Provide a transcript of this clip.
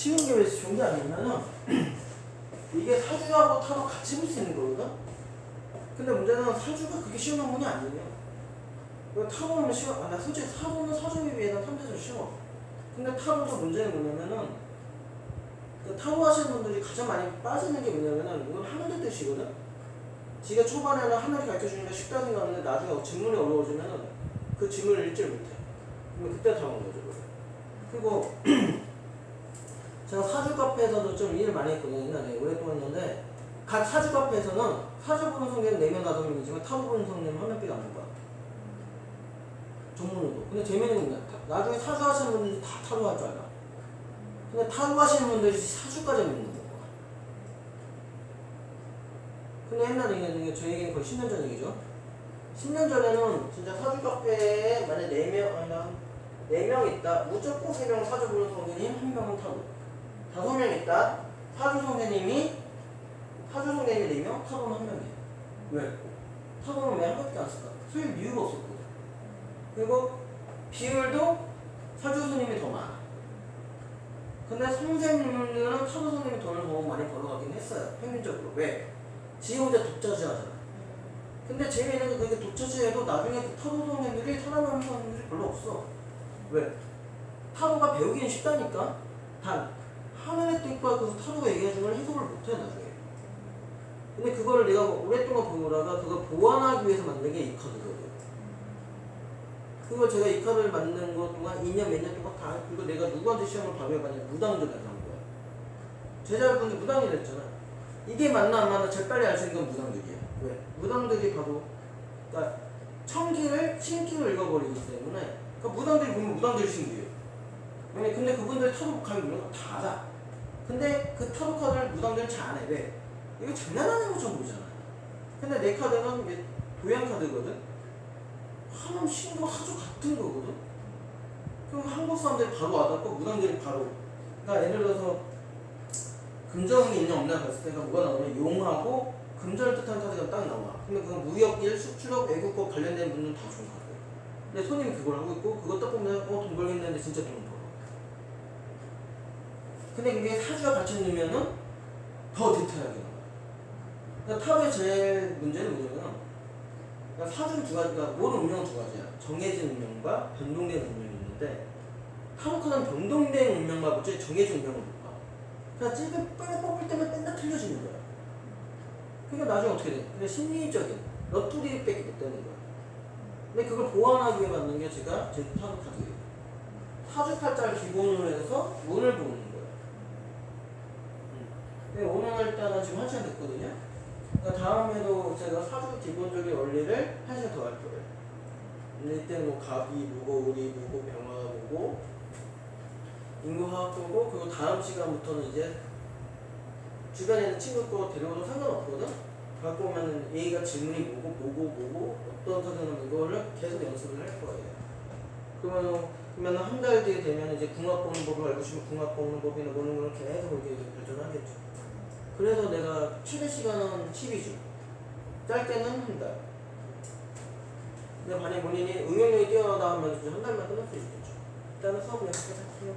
쉬운 게 왜 좋은 게 아니냐면은 이게 사주하고 타로 같이 볼 수 있는 거거든. 근데 문제는 사주가 그렇게 쉬운 학문이 아니에요. 타로는 쉬워. 아, 나 솔직히 사주는 사주에 비해서 탐대서 쉬워. 근데 타로도 문제는 뭐냐면은 그 타로 하시는 분들이 가장 많이 빠지는 게 뭐냐면은 이건 하늘의 뜻이거든. 지가 초반에는 하늘이 가르쳐 주니까 쉽다 생각하는데 나중에 질문이 어려워지면은 그 질문을 읽지를 못해. 그러면 그때 당한 거죠. 그리고 제가 사주 카페에서도 좀 일을 많이 했거든요. 옛날에 오랫동안 했는데 각 사주 카페에서는 사주 보는 성대는 4명, 5명이지만 타로 보는 성대는 한 명밖에 안 봐. 전문으로. 근데 재미있는 건 나중에 사주 하시는 분들이 다 타로 할 줄 알아. 근데 타로 하시는 분들이 사주까지 믿는 거야. 근데 옛날에 이게 저 얘기는 거의 10년 전 얘기죠. 10년 전에는 진짜 사주 카페에 만약 4명, 아니 한 4명 있다. 무조건 3명 사주 보는 선생님, 한 명은 타로. 5명 있다. 사주 선생님이, 사주 선생님이 4명, 타로는 한 명이에요. 왜? 타로는 왜한 명밖에 안 쓸까? 쓸 이유가 없었거든. 그리고 비율도 사주 선생님이 더 많아. 근데 선생님들은 타로 선생님이 돈을 더 많이 벌어가긴 했어요. 평균적으로. 왜? 지 혼자 독자지 하잖아. 근데 재미있는 건 그게 독자지해도 나중에 그 타로 선생님들이 살아남는 사람들이 별로 없어. 왜? 타로가 배우기는 쉽다니까. 단 하늘의 뜻과 그 타로가 얘기해주는 걸 해석을 못해 나중에. 근데 그거를 내가 오랫동안 보다가 그걸 보완하기 위해서 만든 게 이 카드거든. 그걸 제가 이 카드를 만든 것 동안 2년 몇 년 동안 다 그리고 내가 누구한테 시험을 발표해봤냐 무당들한테 한 거야. 제자분들 무당이라 했잖아. 이게 맞나 안 맞나 제일 빨리 알 수 있는 건 무당들이야. 왜? 무당들이 바로 그러니까 청기를 신기로 읽어버리기 때문에 그러니까 무당들이 보면 무당들이 신기해요. 근데 그분들 타로 카드 이런 거다 알아. 근데 그 타로 카드를 무당들은 잘 안 해. 왜? 이거 장난하는 것처럼 보잖아. 근데 내 카드는 이게 도양 카드거든. 하면 신거 아주 같은 거거든. 그럼 한국 사람들이 바로 와닿고 무당들이 바로. 그러니까 예를 들어서 금전운이 있냐 없냐 봤을 때가 뭐가 나오면 용하고 금전을 뜻하는 카드가 딱 나와. 그러면 그건 무역일, 수출업, 외국과 관련된 분들은 다 좋은 카드. 근데 손님이 그걸 하고 있고 그거 딱 보면 어 돈 벌겠는데 진짜 돈. 근데 사주와 같이 넣으면은 더 디테일하게 나와. 그러니까 타로의 제일 문제는 뭐냐면 그러니까 사주는 두 가지가 모든 운명은 두 가지야. 정해진 운명과 변동된 운명이 있는데 타로 카드는 변동된 운명만 보지 정해진 운명을 못 봐. 그러니까 찔끔 빨리 뽑을 때만 맨날 틀려지는 거야. 그러니까 나중에 어떻게 돼? 그냥 심리적인 너뚜리밖에 못 되는 거야. 근데 그걸 보완하기 위해 만든 게 제가 제 타로 카드예요. 사주 팔자를 기본으로 해서 운을 1시간 됐거든요. 그러니까 다음에도 제가 사주 기본적인 원리를 하셔야 더할 거예요. 이때 뭐 갑이 무고 우리 무고 병화가 무고 인구화학 보고 그리고 다음 시간부터는 이제 주변에 있는 친구 거 데려오도 상관없거든. 갖고 오면은 A가 질문이 뭐고 뭐고 뭐고 어떤 사전은 이거를 계속 연습을 할 거예요. 그러면 그러면 한 달 뒤에 되면 이제 궁합 보는 법을 알고 싶으면 궁합 보는 법이나 보는 뭐 거는 계속 이렇게 발전하겠죠. 그래서 내가 최대 시간은 10이죠. 짧게는 한 달. 근데 만약 본인이 응용력이 뛰어나다 하면 한 달만 끝날 수 있겠죠. 일단은 수업 여기까지 할게요.